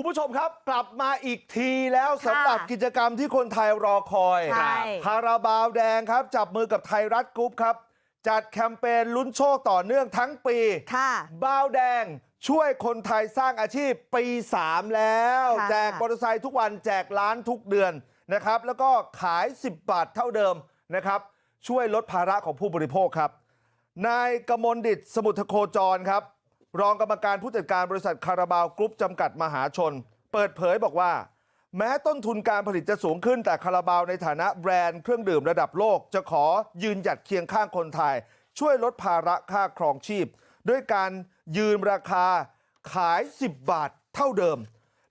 คุณผู้ชมครับกลับมาอีกทีแล้วสำหรับกิจกรรมที่คนไทยรอคอยใช่คาราบาวแดงครับจับมือกับไทยรัฐกรุ๊ปครับ จัดแคมเปญลุ้นโชคต่อเนื่องทั้งปีค่ะบาวแดงช่วยคนไทยสร้างอาชีพปี 3 แล้วค่ะแจกมอเตอร์ไซค์ทุกวันแจกล้านทุกเดือนนะครับ แล้วก็ขาย 10 บาทเท่าเดิมนะครับ ช่วยลดภาระของผู้บริโภคครับนายกมลดิตสมุทรโคจรครับ รองกรรมการผู้จัดการบริษัทคาราบาวกรุ๊ปจำกัดมหาชน เปิดเผยบอกว่า แม้ต้นทุนการผลิตจะสูงขึ้นแต่คาราบาวในฐานะแบรนด์เครื่องดื่มระดับโลก จะขอยืนหยัดเคียงข้างคนไทย ช่วยลดภาระค่าครองชีพ ด้วยการยืนราคาขาย 10 บาทเท่าเดิม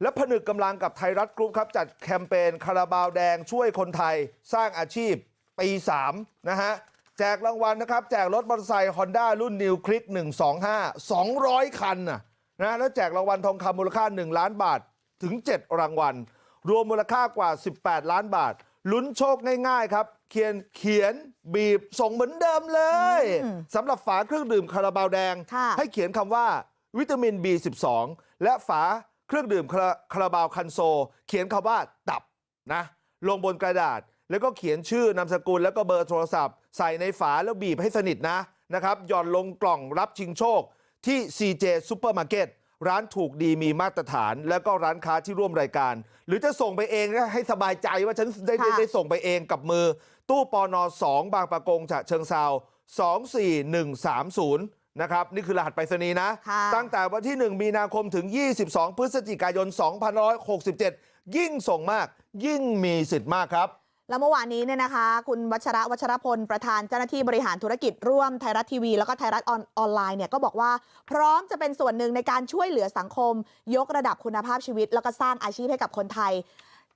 และผนึกกำลังกับไทยรัฐกรุ๊ปครับจัดแคมเปญคาราบาวแดงช่วยคนไทยสร้างอาชีพปี3นะฮะ รางวัลนะครับแจกรถมอเตอร์ไซค์ฮอนด้ารุ่นนิวคลิก125 200คันนะนะแล้วแจกรางวัลทองคำมูลค่า1ล้านบาทถึง7รางวัลรวมมูลค่ากว่า 18 ล้านบาทลุ้นโชคง่ายๆครับเขียนเขียนบีบส่งเหมือนเดิมเลยอืมสำหรับฝาเครื่องดื่มคาราบาวแดงค่ะให้เขียนคำว่าวิตามิน B12 และฝาเครื่องดื่มคาราคาราบาวคันโซ เขียนคำว่าตับนะลงบนกระดาษ แล้วก็เขียนชื่อนามสกุลแล้วก็เบอร์โทรศัพท์ใส่ในฝาแล้วบีบให้สนิทนะนะครับหย่อนลงกล่องรับชิงโชคที่ CJ Supermarket ร้านถูกดีมีมาตรฐาน แล้วก็ร้านค้าที่ร่วมรายการ หรือจะส่งไปเองนะให้สบายใจว่าฉันได้ได้ค่ะได้ส่งไปเองกับมือ ตู้ปอนอ2บางประกงฉะเชิงเซา24130 นะครับ นี่คือรหัสไปรษณีย์นะค่ะตั้งแต่วันที่ 1 มีนาคมถึง 22 พฤศจิกายน 2567 ยิ่งส่งมาก ยิ่งมีสิทธิ์มากครับ แล้วเมื่อวานนี้เนี่ยนะคะคุณวัชระวัชรพลประธานเจ้าหน้าที่บริหารธุรกิจร่วมไทยรัฐทีวีแล้วก็ไทยรัฐออนออนไลน์เนี่ยก็บอกว่า พร้อมจะเป็นส่วนหนึ่งในการช่วยเหลือสังคม ยกระดับคุณภาพชีวิต แล้วก็สร้างอาชีพให้กับคนไทย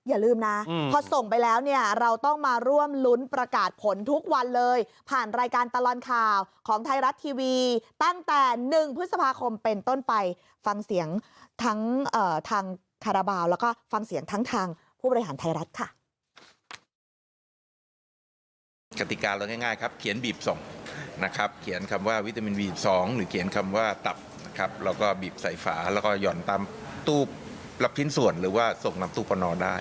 อย่าลืมนะอืมพอส่งไปแล้วเนี่ยเราต้องมาร่วมลุ้นประกาศผลทุกวันเลย ผ่านรายการตลอนข่าวของไทยรัฐทีวี ตั้งแต่1พฤษภาคมเป็นต้นไปฟังเสียงทั้งเอ่อทางคาราบาว แล้วก็ฟังเสียงทั้งทางผู้บริหารไทยรัฐค่ะ กติกาเราง่ายๆครับเขียนบีบส่งนะครับเขียนคำว่าวิตามิน B2 หรือเขียนคำว่าตับนะครับแล้วก็บีบใส่ฝาแล้วก็หย่อนตามตู้รับชิ้นส่วนหรือว่าส่งนำตู้ปนอได้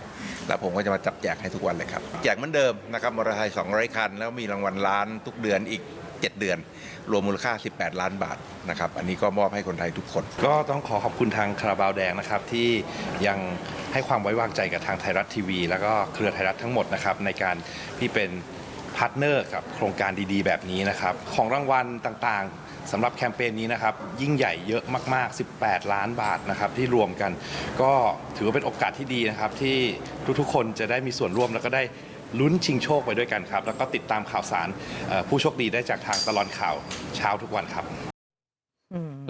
แล้วผมก็จะมาจับแจกให้ทุกวันเลยครับแจกเหมือนเดิมนะครับมอเตอร์ไซค์200 คัน แล้วมีรางวัลล้านทุกเดือนอีก 7 เดือน รวมมูลค่า 18 ล้านบาทนะครับอันนี้ก็มอบให้คนไทยทุกคน ก็ต้องขอขอบคุณทางคาราบาวแดงนะครับที่ยังให้ความไว้วางใจกับทางไทยรัฐทีวี แล้วก็เครือไทยรัฐทั้งหมดนะครับในการที่เป็น พาร์ทเนอร์กับโครงการดีๆ แบบนี้นะครับ ของรางวัลต่างๆสำหรับแคมเปญนี้นะครับ ยิ่งใหญ่เยอะมากๆ 18 ล้านบาทนะครับที่รวมกัน ก็ถือว่าเป็นโอกาสที่ดีนะครับที่ทุกๆ คนจะได้มีส่วนร่วมแล้วก็ได้ลุ้นชิงโชคไปด้วยกันครับ แล้วก็ติดตามข่าวสารผู้โชคดีได้จากทางตลอดข่าวเช้าทุกวันครับ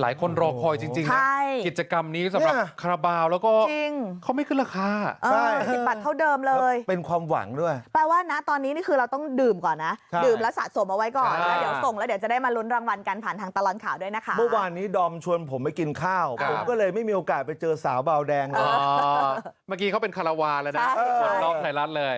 หลายคนรอคอยจริงๆใช่นะกิจกรรมนี้สำหรับเนี่ยคาราบาวแล้วก็จริงเขาไม่ขึ้นราคาเอใช่อสิบบาทเท่าเดิมเลย เป็นความหวังด้วย แปลว่านะตอนนี้นี่คือเราต้องดื่มก่อนนะใช่ดื่มแล้วสะสมเอาไว้ก่อนใช่แล้วเดี๋ยวส่งแล้วเดี๋ยวจะได้มาลุ้นรางวัลกันผ่านทางตลอดข่าวด้วยนะคะ เมื่อวานนี้ดอมชวนผมไปกินข้าวครับผมก็เลยไม่มีโอกาสไปเจอสาวบาวแดงเลยอ๋อเมื่อกี้เขาเป็นคาราวานแล้วนะใช่กดล็อกไทยรัฐเลย